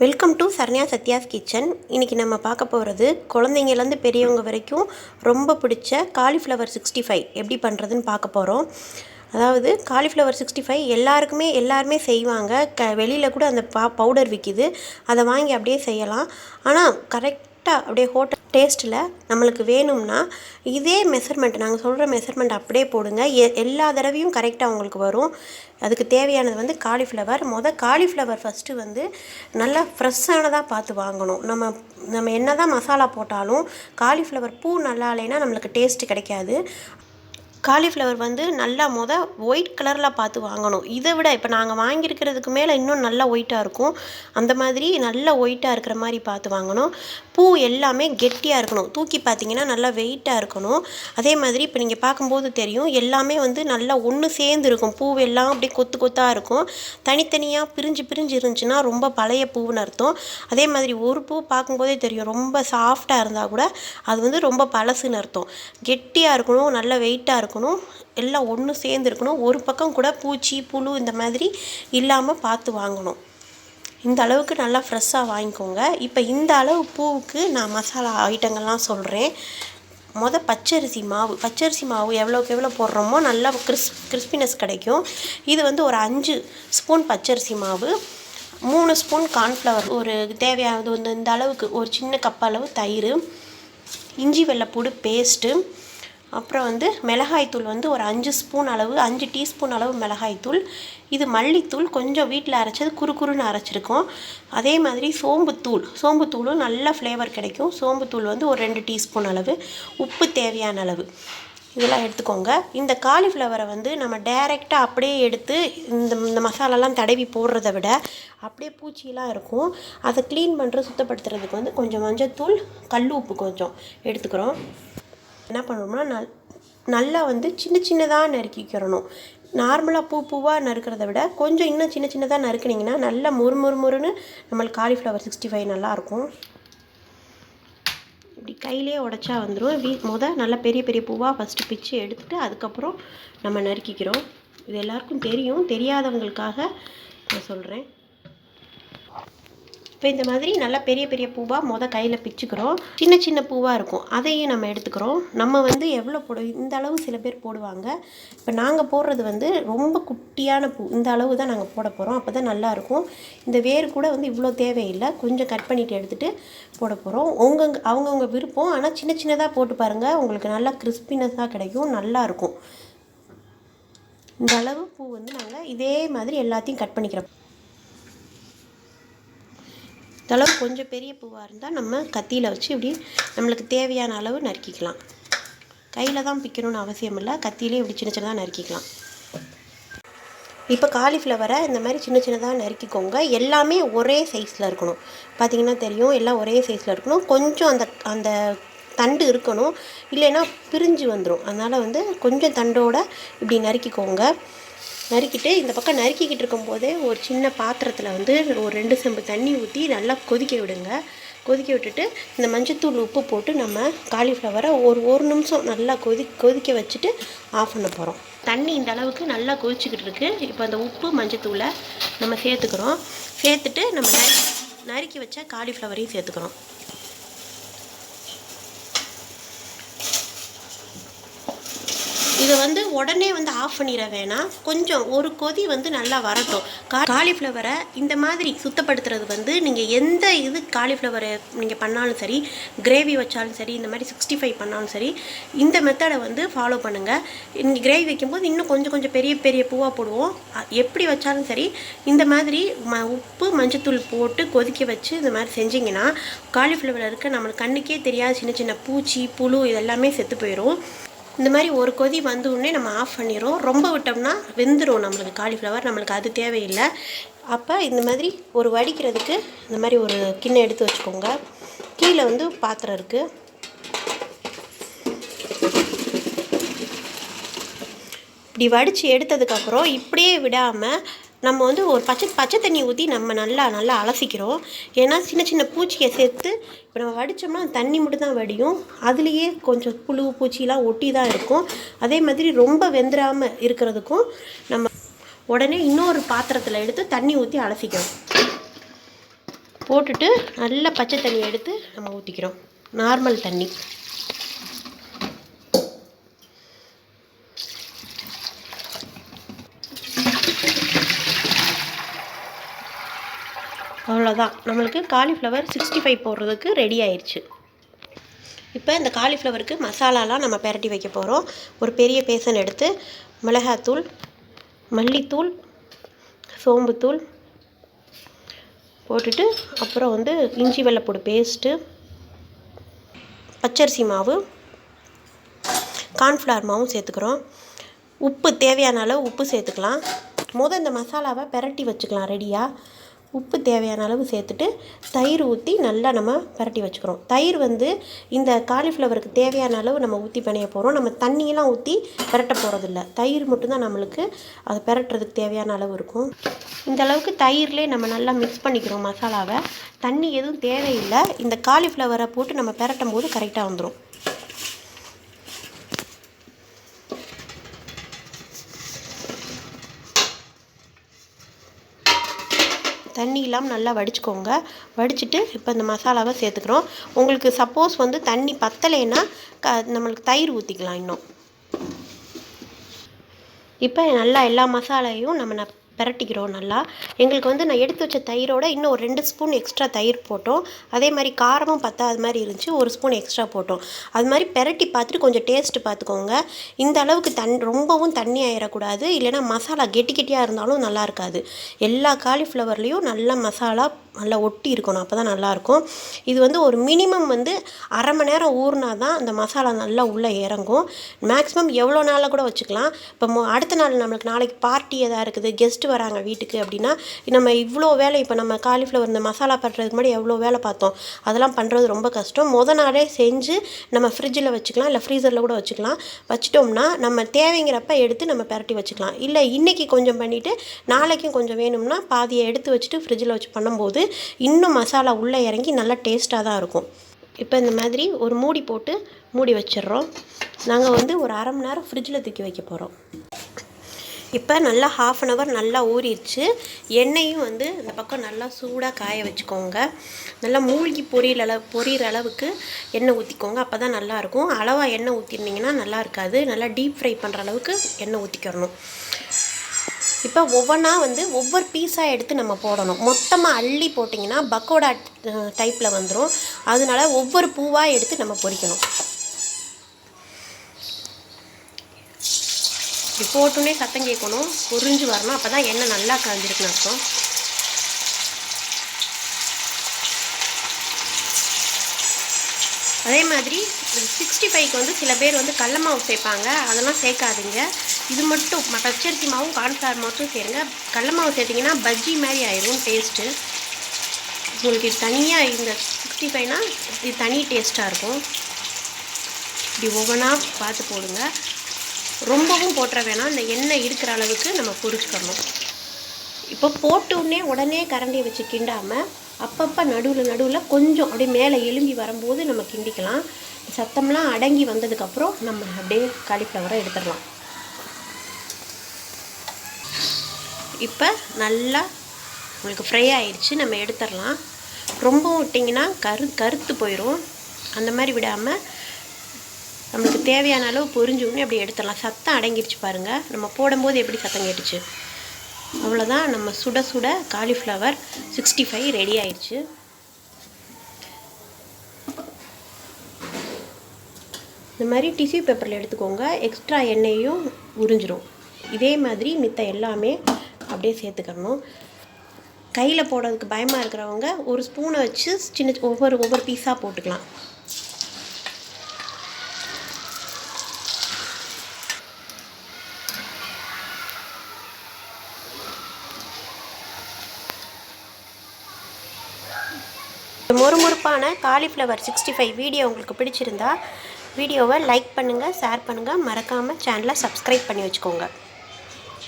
Welcome to Saranya Sathya's kitchen இன்றைக்கி நம்ம பார்க்க போகிறது குழந்தைங்கலேருந்து பெரியவங்க வரைக்கும் ரொம்ப பிடிச்ச காலிஃப்ளவர் சிக்ஸ்டி ஃபைவ் எப்படி பண்ணுறதுன்னு பார்க்க போகிறோம் அதாவது காலிஃப்ளவர் சிக்ஸ்டி ஃபைவ் எல்லாருக்குமே எல்லாருமே செய்வாங்க. க வெளியில் கூட அந்த பா பவுடர் விற்கிது அதை வாங்கி அப்படியே செய்யலாம். ஆனால் கரெக்டாக அப்படியே ஹோட்டல் டேஸ்ட்டில் நம்மளுக்கு வேணும்னா இதே மெஷர்மெண்ட் நாங்கள் சொல்கிற மெஷர்மெண்ட் அப்படியே போடுங்க. எ எல்லா தடவையும் கரெக்டாக உங்களுக்கு வரும். அதுக்கு தேவையானது வந்து காலிஃப்ளவர் மொதல் காலிஃப்ளவர் ஃபஸ்ட்டு வந்து நல்லா ஃப்ரெஷ்ஷானதாக பார்த்து வாங்கணும். நம்ம நம்ம என்ன தான் மசாலா போட்டாலும் காலிஃப்ளவர் பூ நல்லா இல்லைன்னா நம்மளுக்கு டேஸ்ட்டு கிடைக்காது. காலிஃப்ளவர் வந்து நல்லா மொதல் ஒயிட் கலரில் பார்த்து வாங்கணும். இதை விட இப்போ நாங்கள் வாங்கியிருக்கிறதுக்கு மேலே இன்னும் நல்லா ஒயிட்டாக இருக்கும். அந்த மாதிரி நல்லா ஒயிட்டாக இருக்கிற மாதிரி பார்த்து வாங்கணும். பூ எல்லாமே கெட்டியாக இருக்கணும். தூக்கி பார்த்தீங்கன்னா நல்லா வெயிட்டாக இருக்கணும். அதே மாதிரி இப்போ நீங்கள் பார்க்கும்போது தெரியும் எல்லாமே வந்து நல்லா ஒன்று சேர்ந்து இருக்கும். பூ எல்லாம் அப்படியே கொத்து கொத்தாக இருக்கும். தனித்தனியாக பிரிஞ்சு பிரிஞ்சு இருந்துச்சுன்னா ரொம்ப பழைய பூவுன்னு அர்த்தம். அதே மாதிரி ஒரு பூ பார்க்கும்போதே தெரியும் ரொம்ப சாஃப்டாக இருந்தால் கூட அது வந்து ரொம்ப பழசுன்னு அர்த்தம். கெட்டியாக இருக்கணும் நல்ல வெயிட்டாக இருக்கணும். எல்லாம் ஒன்று சேர்ந்து இருக்கணும் ஒரு பக்கம் கூட பூச்சி புழு இந்த மாதிரி இல்லாமல் பார்த்து வாங்கணும். இந்த அளவுக்கு நல்லா ஃப்ரெஷ்ஷாக வாங்கிக்கோங்க. இப்போ இந்த அளவு பூவுக்கு நான் மசாலா ஐட்டங்கள்லாம் சொல்கிறேன் மொதல் பச்சரிசி மாவு. பச்சரிசி மாவு எவ்வளோக்கு எவ்வளோ போடுறோமோ நல்லா கிறிஸ் கிறிஸ்பினஸ் கிடைக்கும். இது வந்து ஒரு அஞ்சு ஸ்பூன் பச்சரிசி மாவு மூணு ஸ்பூன் கார்ன்ஃப்ளவர் ஒரு தேவையானது வந்து இந்த அளவுக்கு ஒரு சின்ன கப் அளவு தயிர் இஞ்சி வெள்ளைப்பூடு பேஸ்ட்டு அப்புறம் வந்து மிளகாய்த்தூள் வந்து ஒரு அஞ்சு ஸ்பூன் அளவு அஞ்சு டீஸ்பூன் அளவு மிளகாய்த்தூள் இது மல்லித்தூள் கொஞ்சம் வீட்டில் அரைச்சது குறுக்குறுன்னு அரைச்சிருக்கோம். அதே மாதிரி சோம்புத்தூள் சோம்புத்தூளும் நல்ல ஃப்ளேவர் கிடைக்கும். சோம்புத்தூள் வந்து ஒரு ரெண்டு டீஸ்பூன் அளவு. உப்பு தேவையான அளவு. இதெல்லாம் எடுத்துக்கோங்க. இந்த காலிஃப்ளவரை வந்து நம்ம டைரெக்டாக அப்படியே எடுத்து இந்த இந்த மசாலாலாம் தடவி போடுறத விட அப்படியே பூச்சியெலாம் இருக்கும். அதை க்ளீன் பண்ணுற சுத்தப்படுத்துறதுக்கு வந்து கொஞ்சம் மஞ்சத்தூள் கல் உப்பு கொஞ்சம் எடுத்துக்கிறோம். என்ன பண்ணணும்னா நல் நல்லா வந்து சின்ன சின்னதாக நறுக்கிக்கிறணும். நார்மலாக பூ பூவாக நறுக்கிறத விட கொஞ்சம் இன்னும் சின்ன சின்னதாக நறுக்குனிங்கன்னா நல்லா முறு முறு முறுன்னு நம்மளுக்கு காலிஃப்ளவர் சிக்ஸ்டி ஃபைவ் நல்லாயிருக்கும் இப்படி கையிலே உடச்சா வந்துடும் வீ முத நல்லா பெரிய பெரிய பூவாக ஃபஸ்ட்டு பிச்சு எடுத்துகிட்டு அதுக்கப்புறம் நம்ம நறுக்கிக்கிறோம். இது எல்லாருக்கும் தெரியும். தெரியாதவங்களுக்காக நான் சொல்கிறேன் இப்போ இந்த மாதிரி நல்லா பெரிய பெரிய பூவாக மொதல் கையில் பிச்சுக்கிறோம். சின்ன சின்ன பூவாக இருக்கும். அதையும் நம்ம எடுத்துக்கிறோம். நம்ம வந்து எவ்வளோ போடு இந்த அளவு சில பேர் போடுவாங்க. இப்போ நாங்கள் போடுறது வந்து ரொம்ப குட்டியான பூ. இந்த அளவு தான் நாங்கள் போட போகிறோம் அப்போ தான் நல்லாயிருக்கும் இந்த வேர் கூட வந்து இவ்வளோ தேவையில்லை. கொஞ்சம் கட் பண்ணிவிட்டு எடுத்துகிட்டு போட போகிறோம் உங்கங்க அவங்கவுங்க விருப்பம். ஆனால் சின்ன சின்னதாக போட்டு பாருங்கள் உங்களுக்கு நல்லா கிறிஸ்பினஸாக கிடைக்கும். நல்லாயிருக்கும் இந்த அளவு பூ வந்து நாங்கள் இதே மாதிரி எல்லாத்தையும் கட் பண்ணிக்கிறோம். இதளவு கொஞ்சம் பெரிய பூவாக இருந்தால் நம்ம கத்தியில் வச்சு இப்படி நம்மளுக்கு தேவையான அளவு நறுக்கிக்கலாம். கையில் தான் பிக்கணும்னு அவசியம் இல்லை. கத்தியிலே இப்படி சின்ன சின்னதாக நறுக்கிக்கலாம். இப்போ காலிஃப்ளவரை இந்த மாதிரி சின்ன சின்னதாக நறுக்கிக்கோங்க. எல்லாமே ஒரே சைஸில் இருக்கணும். பார்த்தீங்கன்னா தெரியும் எல்லாம் ஒரே சைஸில் இருக்கணும். கொஞ்சம் அந்த அந்த தண்டு இருக்கணும். இல்லைன்னா பிரிஞ்சு வந்துடும் அதனால் வந்து கொஞ்சம் தண்டோட இப்படி நறுக்கிக்கோங்க. நறுக்கிட்டு இந்த பக்கம் நறுக்கிக்கிட்டு இருக்கும்போதே ஒரு சின்ன பாத்திரத்தில் வந்து ஒரு ரெண்டு செம்பு தண்ணி ஊற்றி நல்லா கொதிக்க விடுங்க. கொதிக்க விட்டுட்டு இந்த மஞ்சத்தூள் உப்பு போட்டு நம்ம காலிஃப்ளவரை ஒரு ஒரு நிமிஷம் நல்லா கொதி கொதிக்க வச்சுட்டு ஆஃப் பண்ண போகிறோம் தண்ணி இந்த அளவுக்கு நல்லா கொதிச்சுக்கிட்டு இருக்குது இப்போ அந்த உப்பு மஞ்சத்தூளை நம்ம சேர்த்துக்கிறோம். சேர்த்துட்டு நம்ம நறுக்கி வச்ச காலிஃப்ளவரையும் சேர்த்துக்கிறோம். இதை வந்து உடனே வந்து ஆஃப் பண்ணிட வேணாம். கொஞ்சம் ஒரு கொதி வந்து நல்லா வரட்டும். கா காலிஃப்ளவரை இந்த மாதிரி சுத்தப்படுத்துறது வந்து நீங்கள் எந்த இது காலிஃப்ளவரை நீங்கள் பண்ணாலும் சரி கிரேவி வச்சாலும் சரி இந்த மாதிரி சிக்ஸ்டி ஃபைவ் பண்ணாலும் சரி இந்த மெத்தடை வந்து ஃபாலோ பண்ணுங்கள் இங்கே கிரேவி வைக்கும்போது இன்னும் கொஞ்சம் கொஞ்சம் பெரிய பெரிய பூவாக போடுவோம். எப்படி வச்சாலும் சரி இந்த மாதிரி ம உப்பு மஞ்சத்தூள் போட்டு கொதிக்க வச்சு இந்த மாதிரி செஞ்சிங்கன்னா காலிஃப்ளவரில் இருக்க நம்மளுக்கு கண்ணுக்கே தெரியாத சின்ன சின்ன பூச்சி புழு இதெல்லாமே செத்து போயிடும் இந்த மாதிரி ஒரு கொதி வந்த உடனே நம்ம ஆஃப் பண்ணிடுறோம். ரொம்ப விட்டோம்னா வெந்துடும் நம்மளுக்கு காலிஃப்ளவர் நம்மளுக்கு அது தேவையில்லை. அப்போ இந்த மாதிரி ஒரு வடிக்கிறதுக்கு இந்த மாதிரி ஒரு கிண்ணம் எடுத்து வச்சுக்கோங்க. கீழே வந்து பாத்திரம் இருக்குது இப்படி வடித்து எடுத்ததுக்கப்புறம் இப்படியே விடாமல் நம்ம வந்து ஒரு பச்சை பச்சை தண்ணி ஊற்றி நம்ம நல்லா நல்லா அலசிக்கிறோம். ஏன்னா சின்ன சின்ன பூச்சியை சேர்த்து இப்போ நம்ம வடித்தோம்னா தண்ணி மட்டும் தான் வடியும். அதுலேயே கொஞ்சம் புழு பூச்சிலாம் ஒட்டி தான் இருக்கும். அதே மாதிரி ரொம்ப வெந்துடாமல் இருக்கிறதுக்கும் நம்ம உடனே இன்னொரு பாத்திரத்தில் எடுத்து தண்ணி ஊற்றி அலசிக்கிறோம். போட்டுட்டு நல்லா பச்சை தண்ணி எடுத்து நம்ம ஊற்றிக்கிறோம் நார்மல் தண்ணி. அவ்வளோதான். நம்மளுக்கு காலிஃப்ளவர் சிக்ஸ்டி ஃபைவ் போடுறதுக்கு ரெடி ஆயிடுச்சு இப்போ இந்த காலிஃப்ளவருக்கு மசாலாலாம் நம்ம பெரட்டி வைக்க போகிறோம் ஒரு பெரிய பேசன் எடுத்து மிளகாத்தூள் மல்லித்தூள் சோம்புத்தூள் போட்டுட்டு அப்புறம் வந்து இஞ்சி வெள்ளைப்பூடு பேஸ்ட்டு பச்சரிசி மாவு கார்ன்ஃப்ளவர் மாவும் சேர்த்துக்கிறோம். உப்பு தேவையான அளவு உப்பு சேர்த்துக்கலாம். முதல் இந்த மசாலாவை பெரட்டி வச்சுக்கலாம் ரெடியாக உப்பு தேவையான அளவு சேர்த்துட்டு தயிர் ஊற்றி நல்லா நம்ம பரட்டி வச்சுக்கிறோம். தயிர் வந்து இந்த காலிஃப்ளவருக்கு தேவையான அளவு நம்ம ஊற்றி பிணைய போகிறோம் நம்ம தண்ணியெல்லாம் ஊற்றி பரட்ட போகிறதில்ல தயிர் மட்டும்தான் நம்மளுக்கு அதை பெரட்டுறதுக்கு தேவையான அளவு இருக்கும். இந்த அளவுக்கு தயிர்லேயே நம்ம நல்லா மிக்ஸ் பண்ணிக்கிறோம் மசாலாவை. தண்ணி எதுவும் தேவையில்லை. இந்த காலிஃப்ளவரை போட்டு நம்ம பெரட்டும் போது கரெக்டாக வந்துடும் தண்ணி இல்லாமல் நல்லா வடிச்சுக்கோங்க. வடிச்சிட்டு இப்போ இந்த மசாலாவை சேர்த்துக்கிறோம். உங்களுக்கு சப்போஸ் வந்து தண்ணி பத்தலைன்னா க நம்மளுக்கு தயிர் ஊற்றிக்கலாம் இன்னும். இப்போ நல்லா எல்லா மசாலையும் நம்ம பிரட்டிக்கிறோம் நல்லா. எங்களுக்கு வந்து நான் எடுத்து வச்ச தயிரோட இன்னும் ஒரு ரெண்டு ஸ்பூன் எக்ஸ்ட்ரா தயிர் போட்டோம். அதே மாதிரி காரமும் பத்தாத மாதிரி இருந்துச்சு. ஒரு ஸ்பூன் எக்ஸ்ட்ரா போட்டோம். அது மாதிரி பெரட்டி பார்த்துட்டு கொஞ்சம் டேஸ்ட்டு பார்த்துக்கோங்க. இந்த அளவுக்கு தண் ரொம்பவும் தண்ணி ஆயிடக்கூடாது இல்லைன்னா மசாலா கெட்டி கெட்டியாக இருந்தாலும் நல்லா இருக்காது. எல்லா காலிஃப்ளவர்லேயும் நல்லா மசாலா நல்லா ஒட்டி இருக்கணும் அப்போ தான் நல்லாயிருக்கும் இது வந்து ஒரு மினிமம் வந்து அரை மணி நேரம் ஊறினா தான் அந்த மசாலா நல்லா உள்ளே இறங்கும். மேக்ஸிமம் எவ்வளோ நாளில் கூட வச்சுக்கலாம். இப்போ மொ அடுத்த நாள் நம்மளுக்கு நாளைக்கு பார்ட்டி எதாவது இருக்குது கெஸ்ட்டு வராங்க வீட்டுக்கு அப்படின்னா நம்ம இவ்வளோ வேலை இப்போ நம்ம காலிஃப்ளவர் இந்த மசாலா பண்ணுறதுக்கு முன்னாடி எவ்வளோ வேலை பார்த்தோம். அதெல்லாம் பண்ணுறது ரொம்ப கஷ்டம். முத நாளே செஞ்சு நம்ம ஃப்ரிட்ஜில் வச்சுக்கலாம் இல்லை ஃப்ரீசரில் கூட வச்சுக்கலாம். வச்சிட்டோம்னா நம்ம தேவைங்கிறப்ப எடுத்து நம்ம பரட்டி வச்சுக்கலாம். இல்லை இன்றைக்கி கொஞ்சம் பண்ணிவிட்டு நாளைக்கும் கொஞ்சம் வேணும்னா பாதியை எடுத்து வச்சுட்டு ஃப்ரிட்ஜில் வச்சு பண்ணும்போது இன்னும் மசாலா உள்ளே இறங்கி நல்லா டேஸ்ட்டாக தான் இருக்கும். இப்போ இந்த மாதிரி ஒரு மூடி போட்டு மூடி வச்சிடுறோம். நாங்கள் வந்து ஒரு அரை மணி நேரம் ஃப்ரிட்ஜில் தூக்கி வைக்க போகிறோம் இப்போ நல்லா ஹாஃப் அன் ஹவர் நல்லா ஊறிடுச்சு. எண்ணெயும் வந்து இந்த பக்கம் நல்லா சூடாக காய வச்சுக்கோங்க. நல்லா மூழ்கி பொரியல் அளவு பொரியிற அளவுக்கு எண்ணெய் ஊற்றிக்கோங்க அப்போ தான் நல்லாயிருக்கும் அளவாக எண்ணெய் ஊற்றிருந்தீங்கன்னா நல்லா இருக்காது. நல்லா டீப் ஃப்ரை பண்ணுற அளவுக்கு எண்ணெய் ஊற்றிக்கிறணும் இப்போ ஒவ்வொன்றா வந்து ஒவ்வொரு பீஸாக எடுத்து நம்ம போடணும். மொத்தமாக அள்ளி போட்டிங்கன்னா பக்கோடா டைப்பில் வந்துடும் அதனால ஒவ்வொரு பூவாக எடுத்து நம்ம பொரிக்கணும் இப்படி போட்டோன்னே சத்தம் கேட்கணும். பொரிஞ்சு வரணும். அப்போ தான் எண்ணெய் நல்லா காஞ்சிருக்குன்னு அர்த்தம். அதே மாதிரி சிக்ஸ்டி ஃபைவ்க்கு வந்து சில பேர் வந்து கடல மாவு சேர்ப்பாங்க. அதெல்லாம் சேர்க்காதீங்க. இது மட்டும் பச்சரிசி மாவும் கார்ன்ஃப்ளவர் மட்டும் சேருங்க. கடல மாவு சேர்த்திங்கன்னா பஜ்ஜி மாதிரி ஆயிரும் டேஸ்ட்டு. உங்களுக்கு இது தனியாக இந்த சிக்ஸ்டி ஃபைவ்னா இது தனி டேஸ்ட்டாக இருக்கும். இப்படி ஒவ்வொன்றா பார்த்து போடுங்க. ரொம்பவும் போட்டுற வேணாம். இந்த எண்ணெய் இருக்கிற அளவுக்கு நம்ம பொரிச்சுக்கணும் இப்போ போட்ட உடனே உடனே கரண்டியை வச்சு கிண்டாமல் அப்பப்போ நடுவில் நடுவில் கொஞ்சம் அப்படியே மேலே எலும்பி வரும்போது நம்ம கிண்டிக்கலாம். சத்தம்லாம் அடங்கி வந்ததுக்கப்புறம் நம்ம அப்படியே காலிஃப்ளவரை எடுத்துடலாம். இப்போ நல்லா உங்களுக்கு ஃப்ரை ஆயிடுச்சு நம்ம எடுத்துடலாம். ரொம்ப விட்டிங்கன்னா கரு கருத்து போயிடும் அந்த மாதிரி விடாமல் நம்மளுக்கு தேவையான அளவு பொரிஞ்ச அப்படி எடுத்துடலாம். சத்தம் அடங்கிருச்சு பாருங்கள் நம்ம போடும்போது எப்படி சத்தம் கேட்டுச்சு? அவ்வளோதான் நம்ம சுட சுட காலிஃப்ளவர் சிக்ஸ்டி ஃபைவ் ரெடி ஆயிடுச்சு. இந்த மாதிரி டிஷ்யூ பேப்பரில் எடுத்துக்கோங்க. எக்ஸ்ட்ரா எண்ணெயும் உறிஞ்சிரும். இதே மாதிரி மித்த எல்லாமே அப்படியே சேர்த்துக்கணும். கையில் போடுறதுக்கு பயமாக இருக்கிறவங்க ஒரு ஸ்பூனை வச்சு சின்ன ஒவ்வொரு ஒவ்வொரு பீஸாக போட்டுக்கலாம். மொறுமொறுப்பான காலிஃப்ளவர் சிக்ஸ்டி ஃபைவ் வீடியோ உங்களுக்கு பிடிச்சிருந்தா வீடியோவை லைக் பண்ணுங்கள் ஷேர் பண்ணுங்கள் மறக்காமல் சேனலை சப்ஸ்கிரைப் பண்ணி வச்சுக்கோங்க.